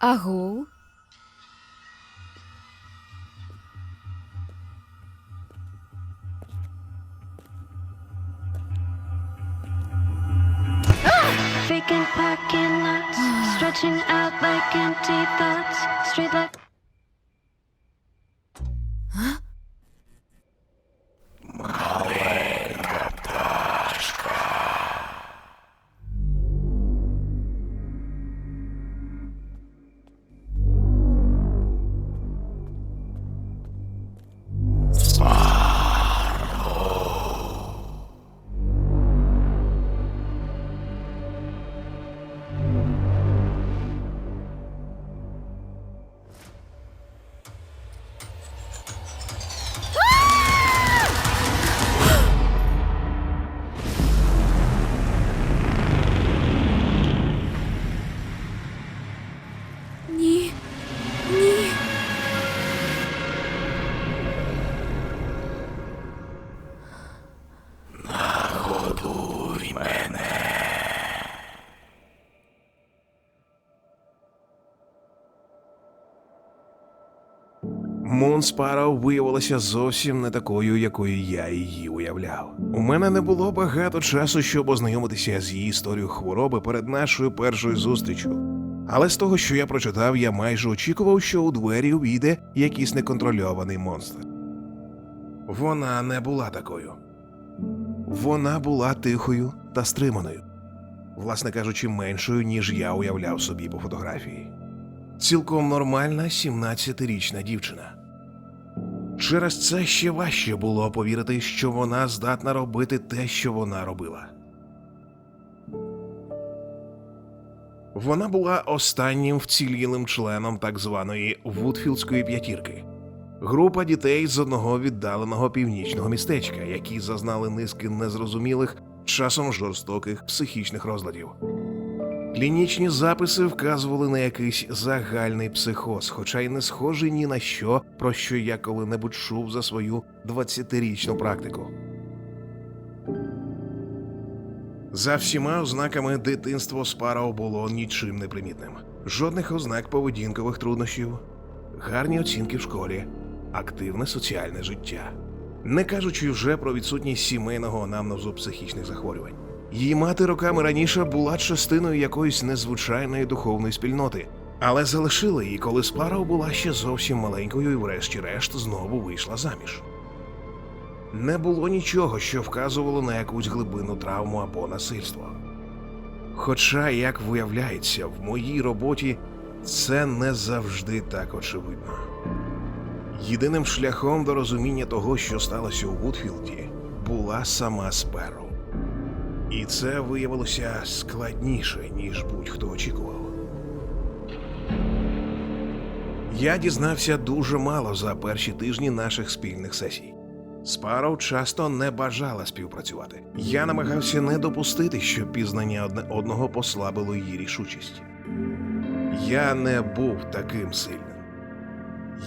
Агу. Vacant parking lots, stretching out like empty thoughts. Straight like Мун Спарроу виявилася зовсім не такою, якою я її уявляв. У мене не було багато часу, щоб ознайомитися з її історією хвороби перед нашою першою зустрічю. Але з того, що я прочитав, я майже очікував, що у двері увійде якийсь неконтрольований монстр. Вона не була такою. Вона була тихою та стриманою, власне кажучи, меншою, ніж я уявляв собі по фотографії. Цілком нормальна 17-річна дівчина. Через це ще важче було повірити, що вона здатна робити те, що вона робила. Вона була останнім вцілілим членом так званої Вудфілдської п'ятірки. Група дітей з одного віддаленого північного містечка, які зазнали низки незрозумілих, часом жорстоких психічних розладів. Клінічні записи вказували на якийсь загальний психоз, хоча й не схожий ні на що, про що я коли-небудь чув за свою 20-річну практику. За всіма ознаками дитинство Спарроу було нічим не примітним. Жодних ознак поведінкових труднощів, гарні оцінки в школі, активне соціальне життя. Не кажучи вже про відсутність сімейного анамнезу психічних захворювань. Її мати роками раніше була частиною якоїсь незвичайної духовної спільноти, але залишила її, коли Спарроу була ще зовсім маленькою і врешті-решт знову вийшла заміж. Не було нічого, що вказувало на якусь глибинну травму або насильство. Хоча, як виявляється, в моїй роботі це не завжди так очевидно. Єдиним шляхом до розуміння того, що сталося у Вудфілді, була сама Сперу. І це виявилося складніше, ніж будь-хто очікував. Я дізнався дуже мало за перші тижні наших спільних сесій. Спарроу часто не бажала співпрацювати. Я намагався не допустити, щоб пізнання одне одного послабило її рішучість. Я не був таким сильним.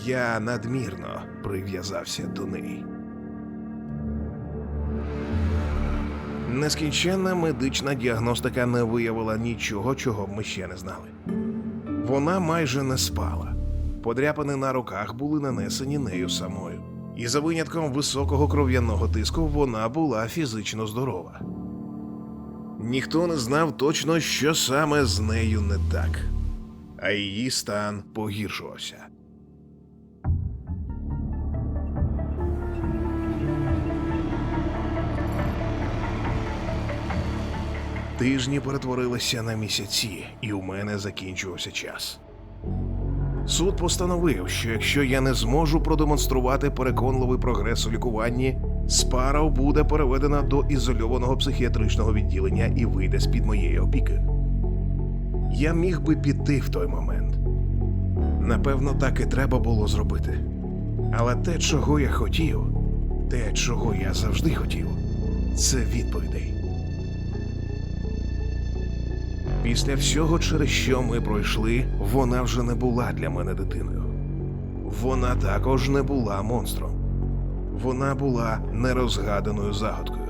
Я надмірно прив'язався до неї. Нескінченна медична діагностика не виявила нічого, чого б ми ще не знали. Вона майже не спала. Подряпини на руках були нанесені нею самою. І за винятком високого кров'яного тиску вона була фізично здорова. Ніхто не знав точно, що саме з нею не так, а її стан погіршувався. Тижні перетворилися на місяці, і у мене закінчувався час. Суд постановив, що якщо я не зможу продемонструвати переконливий прогрес у лікуванні, Спарроу буде переведена до ізольованого психіатричного відділення і вийде з під моєї опіки. Я міг би піти в той момент. Напевно, так і треба було зробити. Але те, чого я хотів, те, чого я завжди хотів, це відповідей. Після всього, через що ми пройшли, вона вже не була для мене дитиною. Вона також не була монстром. Вона була нерозгаданою загадкою.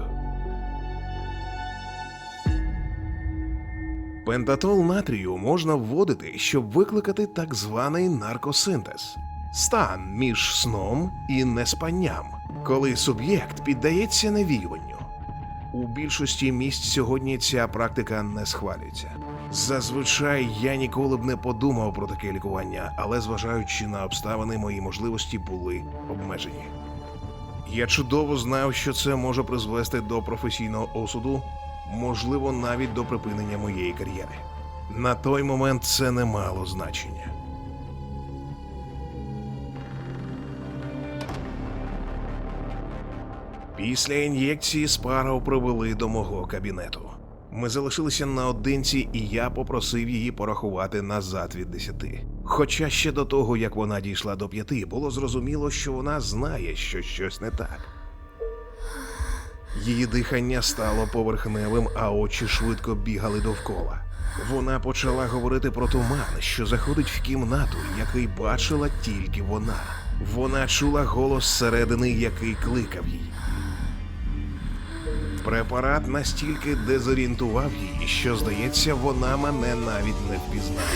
Пентатол натрію можна вводити, щоб викликати так званий наркосинтез стан між сном і неспанням, коли суб'єкт піддається навіюванню. У більшості місць сьогодні ця практика не схвалюється. Зазвичай я ніколи б не подумав про таке лікування, але зважаючи на обставини, мої можливості були обмежені. Я чудово знав, що це може призвести до професійного осуду, можливо, навіть до припинення моєї кар'єри. На той момент це не мало значення. Після ін'єкції Спарроу провели до мого кабінету. Ми залишилися наодинці, і я попросив її порахувати назад від десяти. Хоча ще до того, як вона дійшла до п'яти, було зрозуміло, що вона знає, що щось не так. Її дихання стало поверхневим, а очі швидко бігали довкола. Вона почала говорити про туман, що заходить в кімнату, який бачила тільки вона. Вона чула голос зсередини, який кликав її. Препарат настільки дезорієнтував її, що, здається, вона мене навіть не впізнала.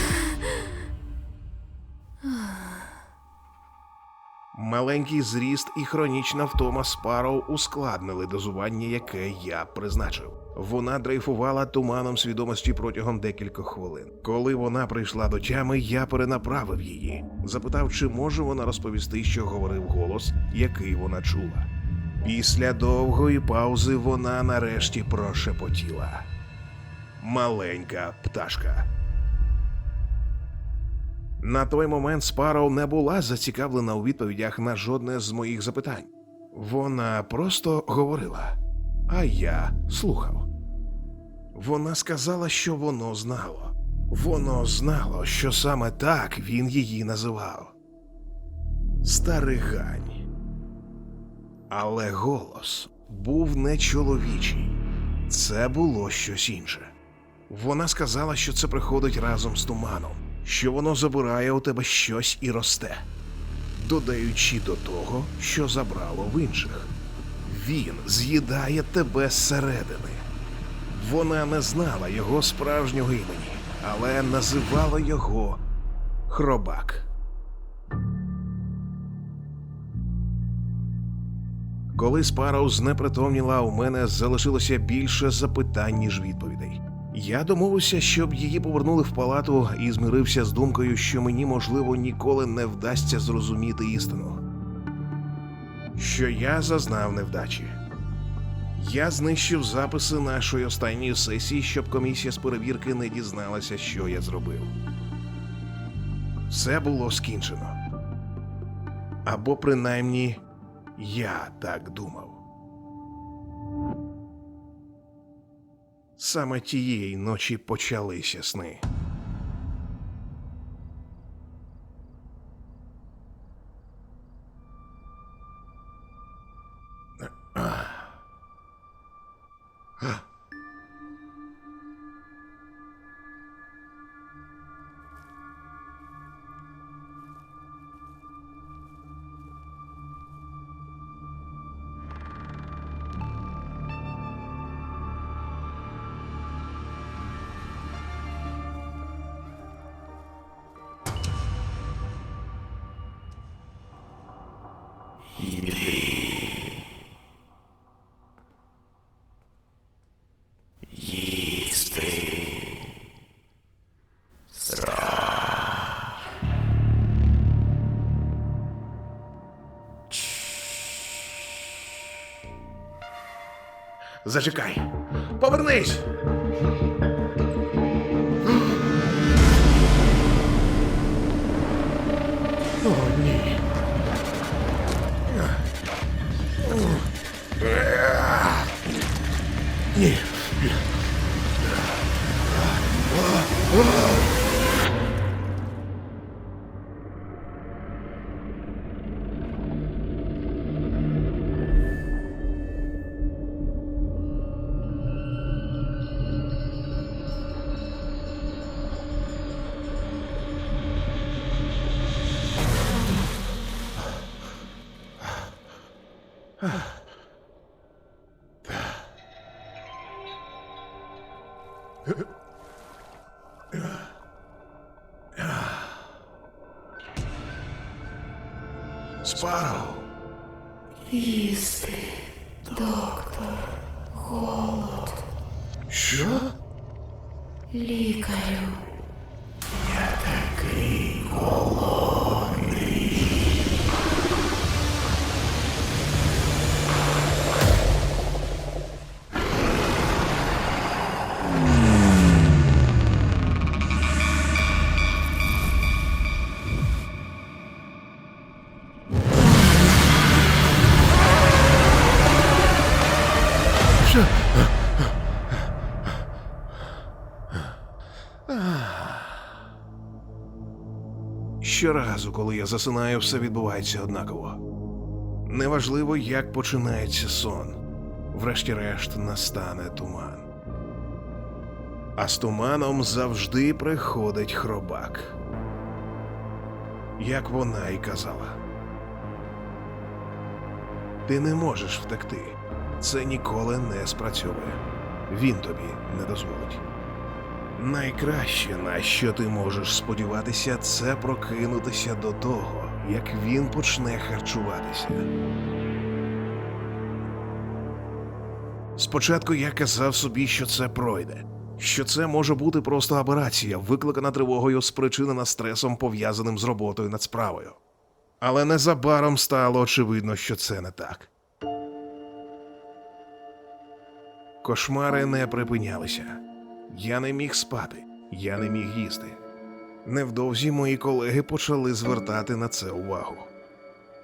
Маленький зріст і хронічна втома Спарроу ускладнили дозування, яке я призначив. Вона дрейфувала туманом свідомості протягом декількох хвилин. Коли вона прийшла до тями, я перенаправив її, запитав, чи може вона розповісти, що говорив голос, який вона чула. Після довгої паузи вона нарешті прошепотіла. Маленька пташка. На той момент Спарроу не була зацікавлена у відповідях на жодне з моїх запитань. Вона просто говорила, а я слухав. Вона сказала, що воно знало. Воно знало, що саме так він її називав. Старигань. Але голос був не чоловічий. Це було щось інше. Вона сказала, що це приходить разом з туманом, що воно забирає у тебе щось і росте, додаючи до того, що забрало в інших. Він з'їдає тебе зсередини. Вона не знала його справжнього імені, але називала його Хробак. Коли Спарроу знепритомніла, у мене залишилося більше запитань, ніж відповідей. Я домовився, щоб її повернули в палату і змирився з думкою, що мені, можливо, ніколи не вдасться зрозуміти істину. Що я зазнав невдачі. Я знищив записи нашої останньої сесії, щоб комісія з перевірки не дізналася, що я зробив. Все було скінчено. Або принаймні я так думав. Саме тієї ночі почалися сни. Зачекай. Повернись. Спароу! Їсти, доктор, голод, Що? лікарю. Що? Щоразу, коли я засинаю, все відбувається однаково. Неважливо, як починається сон. Врешті-решт настане туман. А з туманом завжди приходить хробак. Як вона й казала. Ти не можеш втекти. Це ніколи не спрацьовує. Він тобі не дозволить. Найкраще, на що ти можеш сподіватися, це прокинутися до того, як він почне харчуватися. Спочатку я казав собі, що це пройде, що це може бути просто аберація, викликана тривогою, спричинена стресом, пов'язаним з роботою над справою. Але незабаром стало очевидно, що це не так. Кошмари не припинялися. Я не міг спати, я не міг їсти. Невдовзі мої колеги почали звертати на це увагу.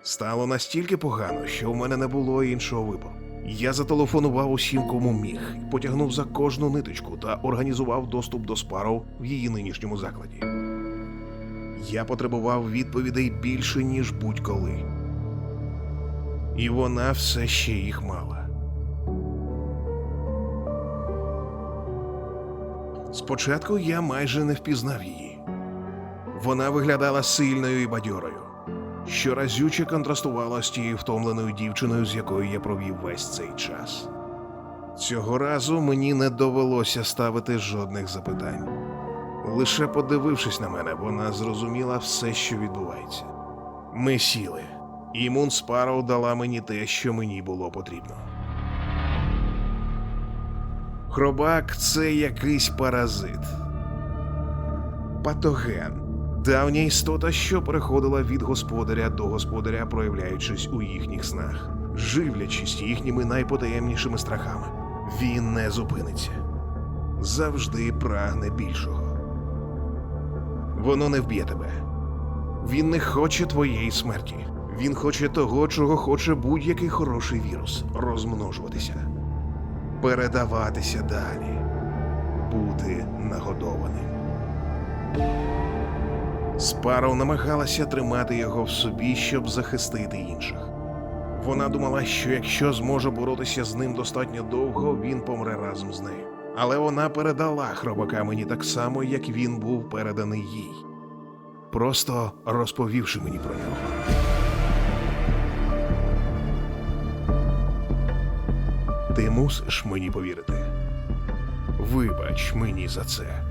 Стало настільки погано, що у мене не було іншого вибору. Я зателефонував усім, кому міг, потягнув за кожну ниточку та організував доступ до спаров в її нинішньому закладі. Я потребував відповідей більше, ніж будь-коли. І вона все ще їх мала. Спочатку я майже не впізнав її. Вона виглядала сильною і бадьорою, що разюче контрастувала з тією втомленою дівчиною, з якою я провів весь цей час. Цього разу мені не довелося ставити жодних запитань. Лише подивившись на мене, вона зрозуміла все, що відбувається. Ми сіли, і Мун Спарроу дала мені те, що мені було потрібно. Хробак це якийсь паразит. Патоген. Давня істота, що переходила від господаря до господаря, проявляючись у їхніх снах, живлячись їхніми найпотаємнішими страхами. Він не зупиниться. Завжди прагне більшого. Воно не вб'є тебе. Він не хоче твоєї смерті. Він хоче того, чого хоче будь-який хороший вірус розмножуватися передаватися далі, бути нагодованим. Спаров намагалася тримати його в собі, щоб захистити інших. Вона думала, що якщо зможе боротися з ним достатньо довго, він помре разом з нею. Але вона передала хробака мені так само, як він був переданий їй, просто розповівши мені про нього. Ти мусиш мені повірити. Вибач мені за це.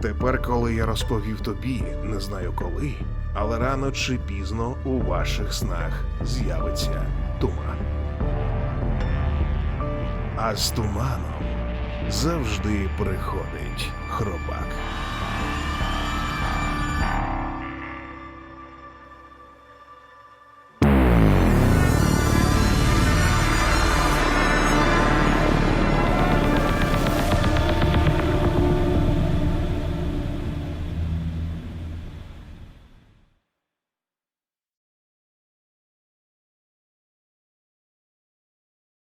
Тепер, коли я розповів тобі, не знаю коли, але рано чи пізно у ваших снах з'явиться туман. А з туманом завжди приходить хробак.